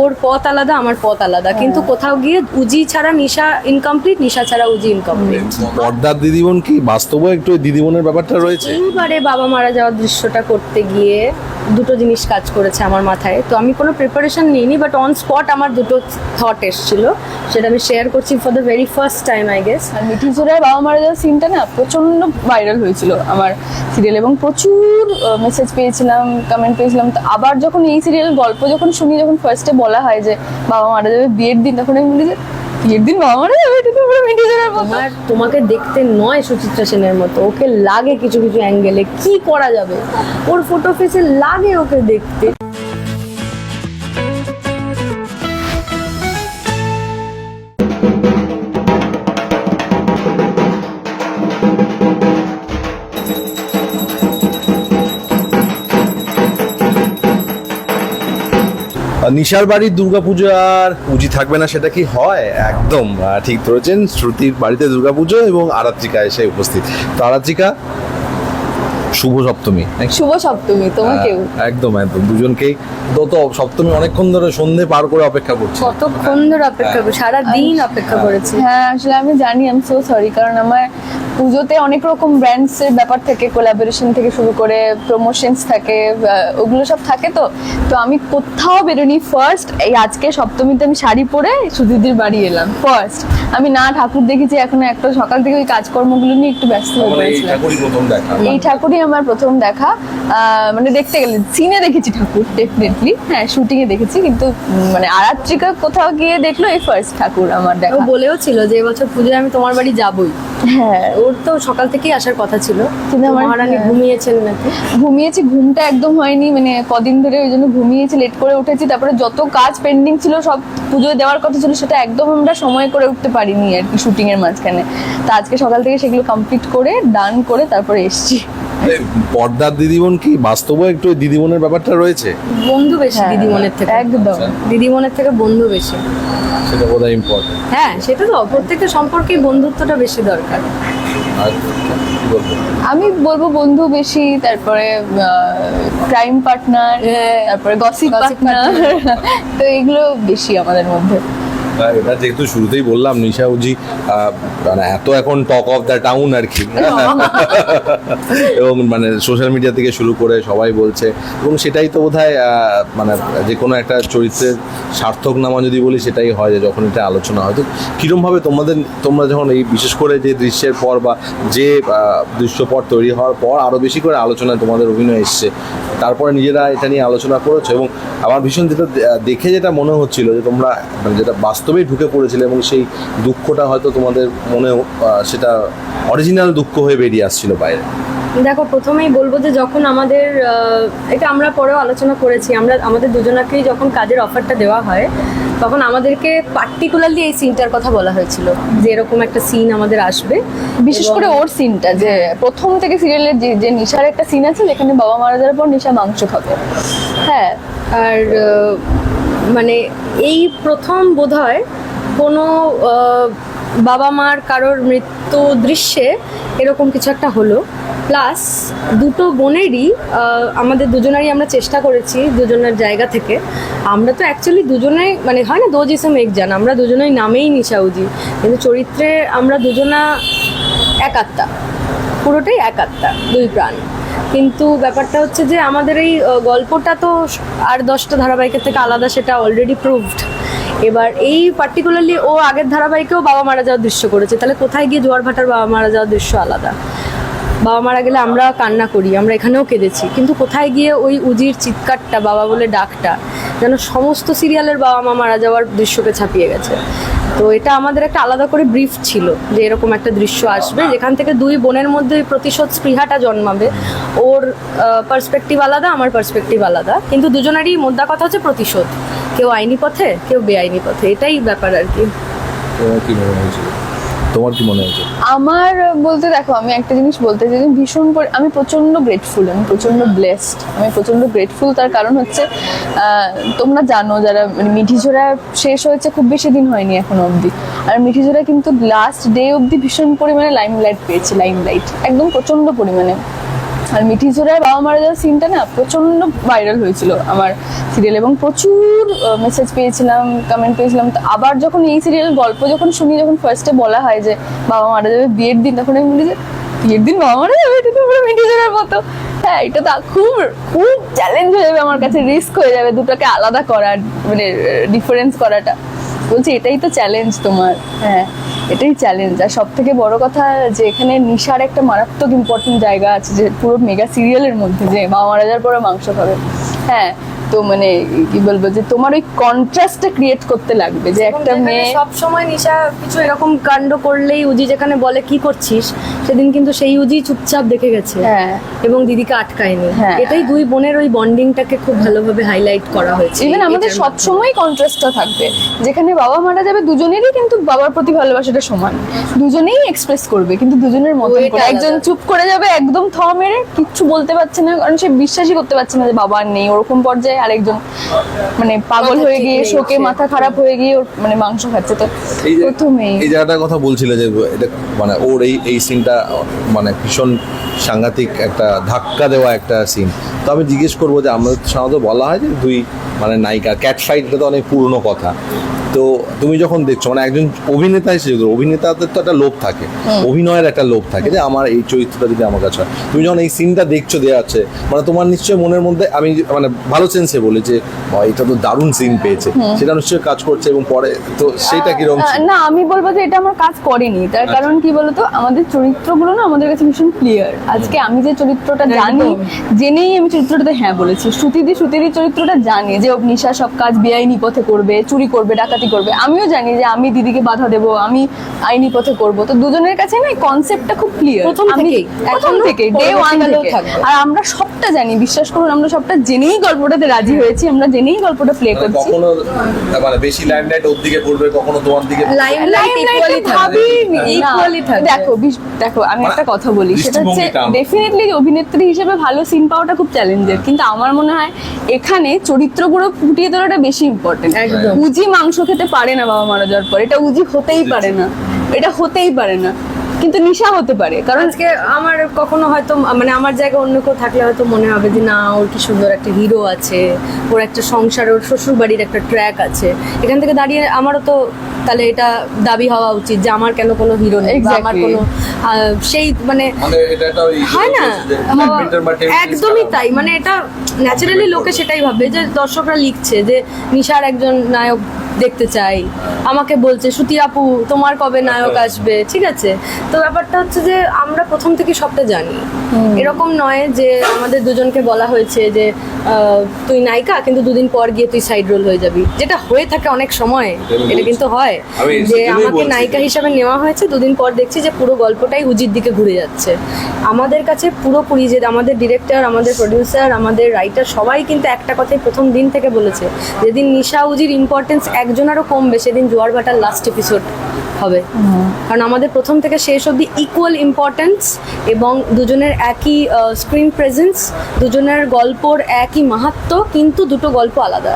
ওর পথ আলাদা আমার পথ আলাদা। কিন্তু কোথাও গিয়ে উজি ছাড়া নিশা ইনকমপ্লিট নিশা ছাড়া উজি ইনকমপ্লিট পর্দার দিদিবোন কি? বাস্তবে একটু দিদিবোনের দিদিমনের ব্যাপারটা রয়েছে? এইবারে বাবা মারা যাওয়ার দৃশ্যটা করতে গিয়ে দুটো জিনিস কাজ করেছে আমার মাথায়। তো আমি কোনো প্রিপারেশন নিইনি বাট অন স্পট আমার দুটো থট এসেছিল। সেটা আমি শেয়ার করছি for the very first time I guess আর মিঠি জোড়ায় বাবা মারা যাওয়ার সিনটা না প্রচণ্ড ভাইরাল হয়েছিল আমার সিরিয়াল এবং প্রচুর মেসেজ পেয়েছিলাম কমেন্ট পেয়েছিলাম। তো আবার যখন এই সিরিয়াল গল্প যখন শুনি, যখন ফার্স্টে বলা হয় যে বাবা মারা যাবে বিয়ের দিন, তখন আমি বলি যে, বিয়ের দিন বাবা মারা যাবে? তোমার তোমাকে দেখতে নয় সুচিত্রা সেনের মতো। ওকে লাগে কিছু কিছু অ্যাঙ্গেলে কি করা যাবে? ওর ফটো ফেসে লাগে ওকে দেখতে। নিশার বাড়ির দুর্গাপুজো আর পুঁজি থাকবে না সেটা কি হয়? একদম আহ, ঠিক ধরেছেন শ্রুতির বাড়িতে দুর্গাপুজো এবং আরাত্রিকা এসে উপস্থিত। তো আরাত্রিকা শুভ সপ্তমী। নাকি? শুভ সপ্তমী তোমাকেও হ্যাঁ, একদম একদম দুজনকেই তো তো সপ্তমী অনেকক্ষণ ধরে সন্ধে পার করে অপেক্ষা করছি। কতক্ষণ ধরে অপেক্ষা করে সারা দিন অপেক্ষা করেছি। হ্যাঁ আসলে আমি জানি আমি সো সরি কারণ আমার পুজোতে অনেক রকম ব্র্যান্ডস এর ব্যাপার থেকে কোলাবোরেশন থেকে শুরু করে প্রমোশনস থাকে ওগুলো সব থাকে তো। তো আমি কোথাও বেরোনি ফার্স্ট এই আজকে সপ্তমীতে আমি শাড়ি পরে সুদিদির বাড়ি এলাম। ফার্স্ট আমি না ঠাকুর দেখেছি এখনও একটা সকাল থেকে ওই কাজকর্মগুলো নিয়ে একটু ব্যস্ত হয়ে মানে এই পড়েছিলাম। ঠাকুরই এই ঠাকুরই আমার প্রথম দেখা। আহ, মানে দেখতে গেলে সিনে দেখেছি ঠাকুর ডেফিনেটলি হ্যাঁ শুটিং এ দেখেছি কিন্তু মানে আরাত্রিকা কোথাও গিয়ে দেখল এই ফার্স্ট ঠাকুর আমার ও দেখা। বলেও ছিল যে এবছর পুজোয় আমি তোমার বাড়ি যাবই। হ্যাঁ ওর তো সকাল থেকেই আসার কথা ছিল। কিন্তু আমার- মহারানী হ্যাঁ। ঘুমিয়েছেন নাকি? ঘুমিয়েছি ঘুমটা একদম হয়নি মানে কদিন ধরে ওই জন্য ঘুমিয়েছি লেট করে উঠেছি তারপরে যত কাজ পেন্ডিং ছিল সব পুজোয় দেওয়ার কথা ছিল সেটা একদম আমরা সময় করে উঠতে পারিনি আর কি শুটিং এর মাঝখানে। তা আজকে সকাল থেকে সেগুলো কমপ্লিট করে ডান করে তারপরে এসছি। পর্দার দিদিমন কি? বাস্তবে একটু দিদিমনের ব্যাপারটা রয়েছে? বন্ধু বেশি হ্যাঁ, দিদিমনের থেকে। একদম। দিদিমনের থেকে বন্ধু বেশি। সেটা বোধহয় ইম্পর্টেন্ট হ্যাঁ সেটা তো প্রত্যেকটা সম্পর্কে বন্ধুত্বটা বেশি দরকার। আমি বলব বন্ধু বেশি তারপরে ক্রাইম পার্টনার হ্যাঁ, তারপরে গসিপ পার্টনার তো এগুলো বেশি আমাদের মধ্যে। এটা যেহেতু শুরুতেই বললাম নিশা উজি মানে এত এখন টক অফ দ্য টাউন আর কি। এবং মানে সোশ্যাল মিডিয়া থেকে শুরু করে সবাই বলছে এবং সেটাই তো বোধ মানে যে কোনো একটা চরিত্রের সার্থক নামা যদি বলি সেটাই হয় যে যখন এটা আলোচনা হয়। তো কীরমভাবে তোমাদের তোমরা যখন এই বিশেষ করে যে দৃশ্যের পর বা যে দৃশ্যপট তৈরি হওয়ার পর আরও বেশি করে আলোচনায় তোমাদের অভিনয় এসছে তারপরে নিজেরা এটা নিয়ে আলোচনা করেছ এবং আমার ভীষণ যেটা দেখে যেটা মনে হচ্ছিল যে তোমরা মানে যেটা বাস্তবেই ঢুকে পড়েছিলে এবং সেই দুঃখটা হয়তো তোমাদের মনে সেটা অরিজিনাল দুঃখ হয়ে বেরিয়ে আসছিল বাইরে। দেখো প্রথমেই বলব যে যখন আমাদের এটা আমরা পরেও আলোচনা করেছি আমরা আমাদের দুজনাকেই যখন কাজের অফারটা দেওয়া হয় তখন আমাদেরকে পার্টিকুলারলি এই সিনটার কথা বলা হয়েছিল যে এরকম একটা সিন আমাদের আসবে। বিশেষ করে ওর সিনটা যে প্রথম থেকে সিরিয়ালের যে যে নিশার একটা সিন আছে যেখানে বাবা মারা যাওয়ার পর নিশা মাংস খাবে। হ্যাঁ আর মানে এই প্রথম বোধ হয় কোনো বাবা মার কারোর মৃত্যু দৃশ্যে এরকম কিছু একটা হলো। প্লাস দুটো বোনেরই আমাদের দুজনেরই আমরা চেষ্টা করেছি দুজনের জায়গা থেকে। আমরা তো অ্যাকচুয়ালি দুজনে মানে হয় না দো জিসম এক জান, আমরা দুজনেই নামেই নিশাউজি। কিন্তু চরিত্রে আমরা দুজনা এক আত্মা পুরোটাই এক আত্মা দুই প্রাণ। কিন্তু ব্যাপারটা হচ্ছে যে আমাদের এই গল্পটা তো আর দশটা ধারাবাহিকের থেকে আলাদা, সেটা অলরেডি প্রুভড এবার এই পার্টিকুলারলি ও আগের ধারাবাহিকেও বাবা মারা যাওয়ার দৃশ্য করেছে। তাহলে কোথায় গিয়ে জোয়ার ভাটার বাবা মারা যাওয়ার দৃশ্য আলাদা? বাবা মারা গেলে আমরা কান্না করি, আমরা এখানেও কেঁদেছি। কিন্তু কোথায় গিয়ে ওই উজির চিৎকারটা, বাবা বলে ডাকটা, যেন সমস্ত সিরিয়ালের বাবা মা মারা যাওয়ার দৃশ্যকে ছাপিয়ে গেছে। তো এটা আমাদের একটা আলাদা করে ব্রিফ ছিল যে এরকম একটা দৃশ্য আসবে, যেখান থেকে দুই বোনের মধ্যে প্রতিশোধ স্পৃহাটা জন্মাবে। ওর পার্সপেক্টিভ আলাদা, আমার পার্সপেক্টিভ আলাদা। কিন্তু দুজনেরই মোদ্দা কথা হচ্ছে প্রতিশোধ। কেউ আইনি পথে, কেউ বেআইনি পথে। এটাই ব্যাপার আর কি। তোমার কি মনে হয়েছে? আমার বলতে দেখো, আমি একটা জিনিস বলতে চাই ভীষণ আমি প্রচণ্ড গ্রেটফুল আমি প্রচণ্ড ব্লেসড আমি প্রচণ্ড গ্রেটফুল তার কারণ হচ্ছে তোমরা জানো যারা মানে মিঠিঝোড়া শেষ হয়েছে খুব বেশি দিন হয়নি এখনও অবধি। আর মিঠিঝোরা কিন্তু লাস্ট ডে অবধি ভীষণ পরিমাণে লাইমলাইট পেয়েছে লাইমলাইট একদম প্রচণ্ড পরিমাণে। আর মিঠি জোড়ার বাবা মারা যাওয়ার সিনটা না প্রচণ্ড ভাইরাল হয়েছিল আমার সিরিয়াল এবং প্রচুর মেসেজ পেয়েছিলাম কমেন্ট পেয়েছিলাম। তো আবার যখন এই সিরিয়াল গল্প যখন শুনি, যখন ফার্স্টে বলা হয় যে বাবা মারা যাবে বিয়ের দিন, তখন আমি বলি যে, বিয়ের দিন বাবা মারা যাবে? এটা তো পুরো মিঠি জোড়ার মতো। হ্যাঁ এটা তো খুব খুব চ্যালেঞ্জ হয়ে যাবে, আমার কাছে রিস্ক হয়ে যাবে দুটোকে আলাদা করার মানে ডিফারেন্স করাটা। বলছি, এটাই তো চ্যালেঞ্জ তোমার। হ্যাঁ এটাই চ্যালেঞ্জ আর সব থেকে বড় কথা যে এখানে নিশার একটা মারাত্মক ইম্পর্টেন্ট জায়গা আছে, যে পুরো মেগা সিরিয়ালের মধ্যে যে মা মারা যাওয়ার পরে মাংস খাবে। হ্যাঁ তো মানে কি বলব যে তোমার ওই কন্ট্রাস্টটা ক্রিয়েট করতে লাগবে যে একটা মেয়ে সব সময় নিশা কিছু এরকম কাণ্ড করলেই উজি যেখানে বলে কি করছিস? সেদিন কিন্তু সেই উজি চুপচাপ দেখে গেছে। হ্যাঁ। এবং দিদিকে আটকায়নি। হ্যাঁ। এটাই দুই বোনের ওই বন্ডিংটাকে খুব ভালোভাবে হাইলাইট করা হয়েছে ইভেন আমাদের সব সময় কন্ট্রাস্টটা থাকবে। যেখানে বাবা মারা যাবে দুজনেরই কিন্তু বাবার প্রতি ভালোবাসাটা সমান। দুজনেই এক্সপ্রেস করবে কিন্তু দুজনের মতো একজন চুপ করে যাবে একদম থ মেরে কিচ্ছু বলতে পারছে না কারণ সে বিশ্বাসই করতে পারছে না যে বাবা আর নেই। ওরকম পর্যায়ে আরেকজন মানে পাগল হয়ে গিয়ে শোকে মাথা খারাপ হয়ে গিয়ে ওর মানে মাংস খাচ্ছে তো এই যে প্রথমেই। এই জায়গাটার কথা বলছিলে যে এটা মানে ওর এই এই সিনটা মানে ভীষণ সাংঘাতিক একটা ধাক্কা দেওয়া একটা সিন তো আমি জিজ্ঞেস করব যে আমাদের সাধারণত বলা হয় যে দুই মানে নায়িকা ক্যাট ফাইটটা তো অনেক পুরনো কথা। তো তুমি যখন দেখছ মানে একজন অভিনেতা হিসেবে অভিনেতাদের তো একটা লোভ থাকে অভিনয়ের একটা লোভ থাকে যে আমার এই চরিত্রটা যদি আমার কাছে হয়। তুমি যখন এই সিনটা দেখছ দেওয়া আছে মানে তোমার নিশ্চয়ই মনের মধ্যে আমি মানে ভালো সেন্সে বলি যে এটা তো দারুণ সিন পেয়েছে। সেটা নিশ্চয়ই কাজ করছে এবং পরে তো সেটা কীরকম আহ, ছিল? না আমি বলব যে এটা আমার কাজ করেনি। তার আচ্ছা। কারণ কি বলতো আমাদের চরিত্রগুলো না আমাদের কাছে ভীষণ ক্লিয়ার আজকে আমি যে চরিত্রটা জানি জেনেই আমি চরিত্রটাতে হ্যাঁ বলেছি। শ্রুতিদি শ্রুতিদি চরিত্রটা জানি যে নিশা সব কাজ বেআইনি পথে করবে চুরি করবে ডাকাতি করবে। আমিও জানি যে আমি দিদিকে বাধা দেব আমি আইনি পথে করব। তো দুজনের কাছে না কনসেপ্টটা খুব ক্লিয়ার। প্রথম এখনও থেকে ডে ওয়ান থেকে। থাকবে। আর আমরা সবটা জানি বিশ্বাস করুন আমরা সবটা জেনেই গল্পটাতে রাজি হয়েছি আমরা জেনেই গল্পটা প্লে মানে করছি। কখনো মানে বেশি লাইমলাইট ওর দিকে পড়বে কখনো তোমার দিকে লাইমলাইট ইকুয়ালি থাকবে। ইকুয়ালি থাকবে। দেখো দেখো আমি মানে একটা কথা বলি সেটা হচ্ছে ডেফিনেটলি অভিনেত্রী হিসেবে ভালো সিন পাওয়াটা খুব চ্যালেঞ্জের কিন্তু আমার মনে হয় এখানে চরিত্রগুলো ফুটিয়ে তোলাটা বেশি ইম্পর্টেন্ট একদম। উজি মাংস খেতে পারে না বাবা মারা যাওয়ার পর। এটা উজি হতেই পারে না। এটা হতেই পারে না। কিন্তু নিশা হতে পারে। কারণ আজকে আমার কখনো হয়তো মানে আমার জায়গায় অন্য কেউ থাকলে হয়তো মনে হবে যে, না, ওর কি সুন্দর একটা হিরো আছে, ওর একটা সংসার, ওর শ্বশুর বাড়ির একটা ট্র্যাক আছে। এখান থেকে দাঁড়িয়ে আমারও তো তাহলে এটা দাবি হওয়া উচিত যে আমার কেন কোনো হিরো নেই আমার কোনো সেই মানে মানে হয় না একদমই তাই। মানে এটা ন্যাচারালি লোকে সেটাই ভাবে যে দর্শকরা লিখছে যে নিশার একজন নায়ক দেখতে চাই আমাকে বলছে সুতি আপু তোমার কবে নায়ক আসবে? ঠিক আছে? তো ব্যাপারটা হচ্ছে যে আমরা প্রথম থেকে সবটা জানি। এরকম নয় যে আমাদের দুজনকে বলা হয়েছে যে তুই নায়িকা কিন্তু দুদিন পর গিয়ে তুই সাইড রোল হয়ে যাবি। যেটা হয়ে থাকে অনেক সময় এটা কিন্তু হয়। আমি যে আমাকে নায়িকা হিসাবে নেওয়া হয়েছে দুদিন পর দেখছি যে পুরো গল্পটাই উজির দিকে ঘুরে যাচ্ছে। আমাদের কাছে পুরোপুরি যে আমাদের ডিরেক্টর আমাদের প্রডিউসার আমাদের রাইটার সবাই কিন্তু একটা কথাই প্রথম দিন থেকে বলেছে যেদিন নিশা উজির ইম্পর্টেন্স একজনেরও কমবে সেদিন জোয়ার ভাটার লাস্ট এপিসোড হবে। কারণ আমাদের প্রথম থেকে শেষ অবধি ইকুয়াল ইম্পর্টেন্স এবং দুজনের একই স্ক্রিন প্রেজেন্স দুজনের গল্পর একই মাহাত্ম কিন্তু দুটো গল্প আলাদা।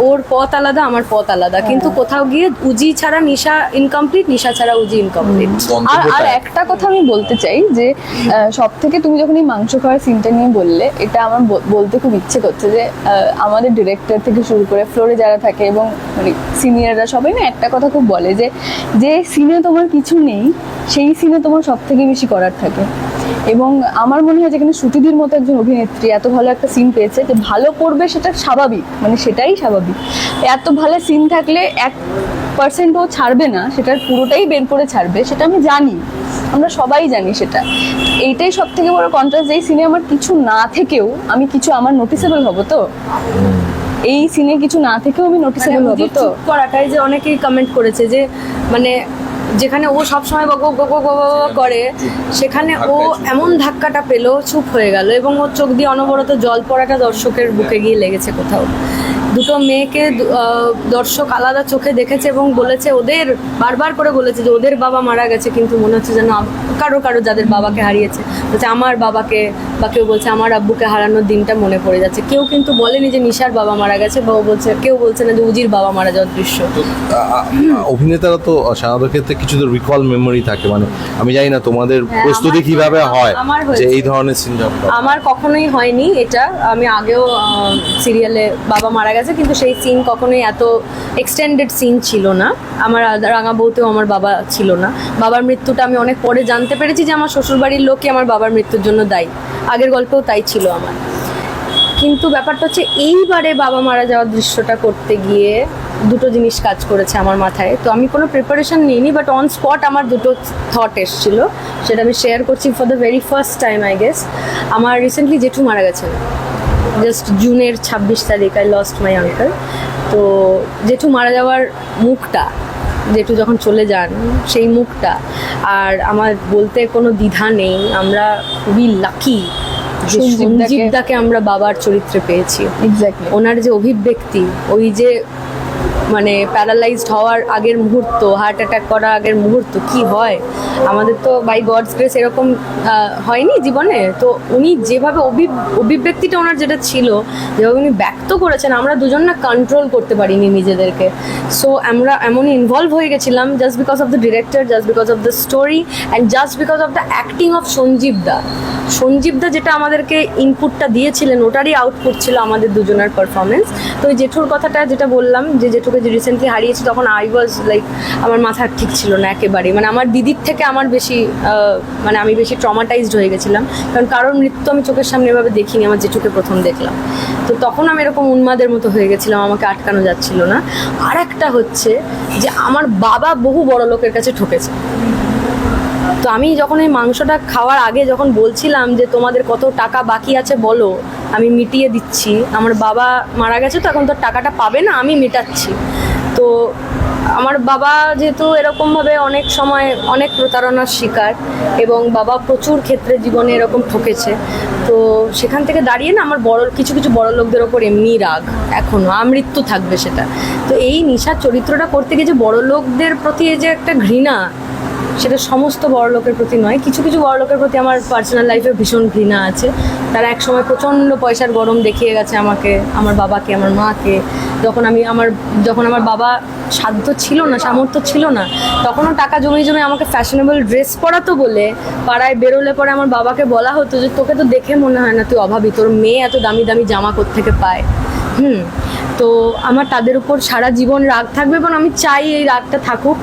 ওর পথ আলাদা আমার পথ আলাদা। কিন্তু কোথাও গিয়ে উজি ছাড়া নিশা ইনকমপ্লিট নিশা ছাড়া উজি ইনকমপ্লিট আর আর একটা কথা আমি বলতে চাই যে সব থেকে তুমি যখন এই মাংস খাওয়ার সিনটা নিয়ে বললে এটা আমার বল- বলতে খুব ইচ্ছে করছে যে আমাদের ডিরেক্টর থেকে শুরু করে ফ্লোরে যারা থাকে এবং মানে সিনিয়ররা সবাই না একটা কথা খুব বলে যে যে সিনে তোমার কিছু নেই সেই সিনে তোমার সব থেকে বেশি করার থাকে। এবং আমার মনে হয় যেখানে শ্রুতিদির মতো একজন অভিনেত্রী এত ভালো একটা সিন পেয়েছে যে ভালো করবে সেটা স্বাভাবিক মানে সেটাই স্বাভাবিক। এত ভালো সিন থাকলে এক পার্সেন্ট ও ছাড়বে না সেটার পুরোটাই বের করে ছাড়বে সেটা আমি জানি। আমরা সবাই জানি সেটা। এইটাই সব থেকে বড় কন্ট্রাস্ট এই সিনে আমার কিছু না থেকেও আমি কিছু আমার নোটিসেবল হব তো? এই সিনে কিছু না থেকেও আমি নোটিসেবল হব তো? করাটাই যে অনেকেই কমেন্ট করেছে যে মানে যেখানে ও সবসময় গো গো গো বক করে সেখানে ও এমন ধাক্কাটা পেল চুপ হয়ে গেল এবং ওর চোখ দিয়ে অনবরত জল পড়াটা দর্শকের বুকে গিয়ে লেগেছে কোথাও। দুটো মেয়েকে দর্শক আলাদা চোখে দেখেছে এবং বলেছে ওদের বারবার করে বলেছে যে ওদের বাবা মারা গেছে কিন্তু মনে হচ্ছে যেন কারও কারও যাদের বাবাকে হারিয়েছে। বলছে আমার বাবাকে বা কেউ বলছে আমার আব্বুকে হারানোর দিনটা মনে পড়ে যাচ্ছে। কেউ কিন্তু বলেনি যে নিশার বাবা মারা গেছে বা বলছে কেউ বলছে না যে উজির বাবা মারা যাওয়ার দৃশ্য। অভিনেতারা তো সাধারণত ক্ষেত্রে কিছু তো রিকল মেমোরি থাকে। মানে আমি জানি না তোমাদের হ্যাঁ, প্রস্তুতি কীভাবে হয় যে এই ধরনের সিন আমার কখনোই হয়নি এটা। আমি আগেও সিরিয়ালে বাবা মারা গেছে। কিন্তু সেই সিন কখনোই এত এক্সটেন্ডেড সিন ছিল না। আমার রাঙা বউতেও আমার বাবা ছিল না। বাবার মৃত্যুটা আমি অনেক পরে জানতে পেরেছি যে আমার শ্বশুরবাড়ির লোকই আমার বাবার মৃত্যুর জন্য দায়ী। আগের গল্পেও তাই ছিল আমার। কিন্তু ব্যাপারটা হচ্ছে, এইবারে বাবা মারা যাওয়ার দৃশ্যটা করতে গিয়ে দুটো জিনিস কাজ করেছে আমার মাথায়। তো আমি কোনো প্রিপারেশন নিইনি বাট অন স্পট আমার দুটো থট এসেছিল। সেটা আমি শেয়ার করছি for the very first time I guess আমার রিসেন্টলি জেঠু মারা গেছেন। জাস্ট জুনের ছাব্বিশ তারিখ আই লস্ট মাই আঙ্কেল তো জেঠু মারা যাওয়ার মুখটা জেঠু যখন চলে যান সেই মুখটা। আর আমার বলতে কোনো দ্বিধা নেই আমরা খুবই লাকি যে সঞ্জীবদাকে- সঞ্জীবদাকে আমরা বাবার চরিত্রে পেয়েছি। ওনার যে অভিব্যক্তি ওই যে মানে প্যারালাইজড হওয়ার আগের মুহূর্ত হার্ট অ্যাটাক করার আগের মুহূর্ত কি হয়? আমাদের তো বাই গডস গ্রেস এরকম হয়নি জীবনে। তো উনি যেভাবে অভি- অভিব্যক্তিটা ওনার যেটা ছিল, যেভাবে উনি ব্যক্ত করেছেন, আমরা দুজন না কন্ট্রোল করতে পারিনি নিজেদেরকে। সো আমরা এমনই ইনভলভ হয়ে গেছিলাম just because of the director just because of the story and just because of the acting of Sanjeev da. Sanjeev da যেটা আমাদেরকে ইনপুটটা দিয়েছিলেন, ওটারই আউটপুট ছিল আমাদের দুজনের পারফরমেন্স তো ওই জেঠুর কথাটা যেটা বললাম, যে জেঠুকে যে রিসেন্টলি হারিয়েছি তখন আই ওয়াজ লাইক আমার মাথা ঠিক ছিল না একেবারেই মানে আমার দিদির থেকে আমার বেশি মানে আমি বেশি ট্রমাটাইজড হয়ে গেছিলাম। কারণ কারোর মৃত্যু আমি চোখের সামনে এভাবে দেখিনি, আমার যে চোখে প্রথম দেখলাম। তো তখন আমি এরকম উন্মাদের মতো হয়ে গেছিলাম, আমাকে আটকানো যাচ্ছিল না। আর একটা হচ্ছে যে আমার বাবা বহু বড় লোকের কাছে ঠকেছে। তো আমি যখন এই মাংসটা খাওয়ার আগে যখন বলছিলাম যে তোমাদের কত টাকা বাকি আছে বলো, আমি মিটিয়ে দিচ্ছি। আমার বাবা মারা গেছে তো, এখন তো টাকাটা পাবে না, আমি মেটাচ্ছি। তো আমার বাবা যেহেতু এরকমভাবে অনেক সময় অনেক প্রতারণার শিকার এবং বাবা প্রচুর ক্ষেত্রে জীবনে এরকম ঠকেছে। তো সেখান থেকে দাঁড়িয়ে না আমার বড়, কিছু কিছু বড় লোকদের ওপর এমনি রাগ এখনও আমৃত্যু থাকবে সেটা। তো এই নিশার চরিত্রটা করতে গিয়ে যে বড় লোকদের প্রতি এই যে একটা ঘৃণা সেটা সমস্ত বড় লোকের প্রতি নয়। কিছু কিছু বড় লোকের প্রতি আমার পার্সোনাল লাইফে ভীষণ ঘৃণা আছে। তারা একসময় প্রচণ্ড পয়সার গরম দেখিয়ে গেছে আমাকে, আমার বাবাকে, আমার মাকে। যখন আমি আমার, যখন আমার বাবা সাধ্য ছিল না, সামর্থ্য ছিল না, তখনও টাকা জমি জমি আমাকে ফ্যাশনেবল ড্রেস পরাতো বলে পাড়ায় বেরোলে পরে আমার বাবাকে বলা হতো যে, তোকে তো দেখে মনে হয় না তুই অভাবী, তোর মেয়ে এত দামি দামি জামা থেকে পায়? হুম, তো আমার তাদের উপর সারা জীবন রাগ থাকবে, এবং আমি চাই এই রাগটা থাকুক।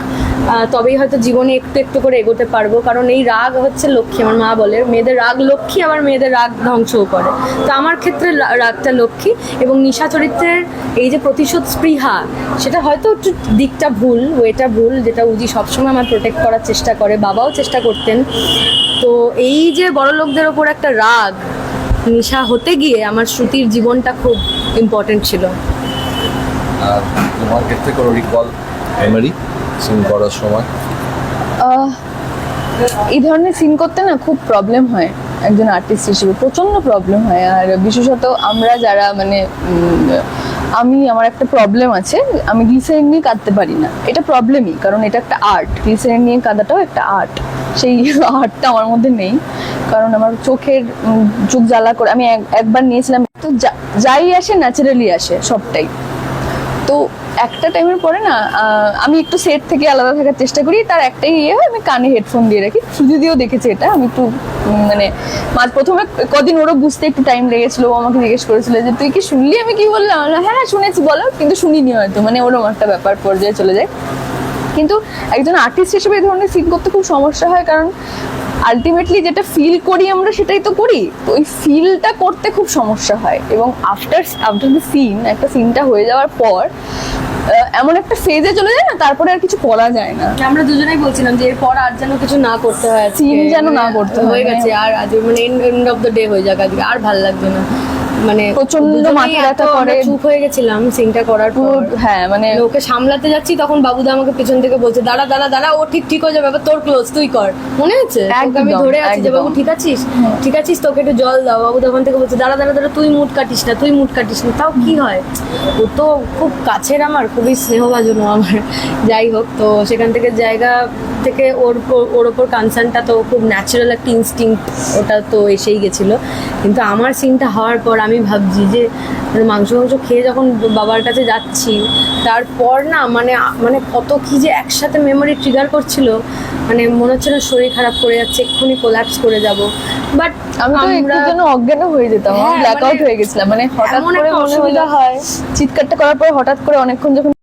তবেই হয়তো জীবনে একটু একটু করে এগোতে পারব। কারণ এই রাগ হচ্ছে লক্ষ্মী আমার মা বলে। মেয়েদের রাগ লক্ষ্মী আবার মেয়েদের রাগ ধ্বংসও করে। তো আমার ক্ষেত্রে রাগটা লক্ষ্মী এবং নিশা চরিত্রের এই যে প্রতিশোধ স্পৃহা সেটা হয়তো একটু দিকটা ভুল ওয়েটা ভুল যেটা উজি সবসময় আমার প্রোটেক্ট করার চেষ্টা করে বাবাও চেষ্টা করতেন। তো এই যে বড় লোকদের ওপর একটা রাগ নিশা হতে গিয়ে আমার শ্রুতির জীবনটা খুব ইম্পর্টেন্ট ছিল। তোমার ক্ষেত্রে কোনো রিকল মেমোরি সিন করার সময়? এই ধরনের সিন করতে না খুব প্রবলেম হয় একজন আর্টিস্ট হিসেবে প্রচণ্ড প্রবলেম হয়। আর বিশেষত আমরা যারা মানে আমি, আমার একটা প্রবলেম আছে, আমি গ্লিসারিন নিয়ে কাঁদতে পারি না। এটা প্রবলেমই কারণ এটা একটা আর্ট গ্লিসারিন নিয়ে কাঁদাটাও একটা আর্ট সেই আর্টটা আমার মধ্যে নেই, কারণ আমার চোখের চোখ জ্বালা করে, আমি এক- একবার নিয়েছিলাম, তো যাই আসে ন্যাচারালি আসে, সবটাই। তো একটা টাইমের পরে না আমি একটু সেট থেকে আলাদা থাকার চেষ্টা করি, তার একটাই ইয়ে হয়, আমি কানে হেডফোন দিয়ে রাখি। সুজিদিও দেখেছে এটা, আমি একটু মানে মাঝ প্রথমে কদিন ওরও বুঝতে একটু টাইম লেগেছিল, ও আমাকে জিজ্ঞেস করেছিল যে, তুই কি শুনলি? আমি কি বললাম হ্যাঁ শুনেছি, বলো। কিন্তু শুনিনি হয়তো মানে ওরকম একটা ব্যাপার, পর্যায়ে চলে যায়। কিন্তু একজন আর্টিস্ট হিসেবে এই ধরনের সিন করতে খুব সমস্যা হয়, কারণ আলটিমেটলি যেটা ফিল করি আমরা, সেটাই তো করি। তো ওই ফিলটা করতে খুব সমস্যা হয়। এবং আফটার আফটার দ্য সিন একটা সিনটা হয়ে যাওয়ার পর এমন একটা ফেজে চলে যায় না তারপরে আর কিছু করা যায় না। আমরা দুজনেই বলছিলাম যে এরপর আর যেন কিছু না করতে হয় সিন যেন না মানে করতে হয়ে গেছে আর আজ মানে এন্ড অফ দ্য ডে হয়ে যাক আজকে আর ভালো লাগবে না। মানে দুজনেই মাথা ব্যথা করে। চুপ হয়ে গেছিলাম সিনটা করার পর। হ্যাঁ মানে ওকে সামলাতে যাচ্ছি তখন বাবুদা আমাকে পেছন থেকে বলছে দাঁড়া দাঁড়া দাঁড়া ও ঠিক ঠিক হয়ে যাবে এবার তোর ক্লোজ তুই কর। মনে আছে? আমি ধরে আছি যে বাবু ঠিক আছিস? ঠিক আছিস তোকে একটু জল দাও। বাবু তখন থেকে বলছে দাঁড়া দাঁড়া দাঁড়া তুই মুড কাটিস না তুই মুড কাটিস না। তাও কি হয়? ও তো খুব কাছের আমার খুবই স্নেহভাজন আমার। যাই হোক তো সেখান থেকে জায়গা থেকে ওর ওর- ওর ওপর কনসার্নটা তো খুব ন্যাচারাল একটা ইনস্টিংক্ট ওটা তো এসেই গেছিল। কিন্তু আমার সিনটা হওয়ার পর আমি ভাবছি যে মানে মাংস মাংস খেয়ে যখন বাবার কাছে যাচ্ছি তারপর না মানে মানে কত কি যে একসাথে মেমোরি ট্রিগার করছিল। মানে মনে হচ্ছে না শরীর খারাপ করে যাচ্ছে এক্ষুনি কোলাপস করে যাব। বাট আমি তো একটু যেন অজ্ঞান হয়ে যেতাম ব্ল্যাক আউট মানে হয়ে গেছিলাম। মানে হঠাৎ করে মনে হয়। চিৎকারটা করার পর হঠাৎ করে অনেকক্ষণ যখন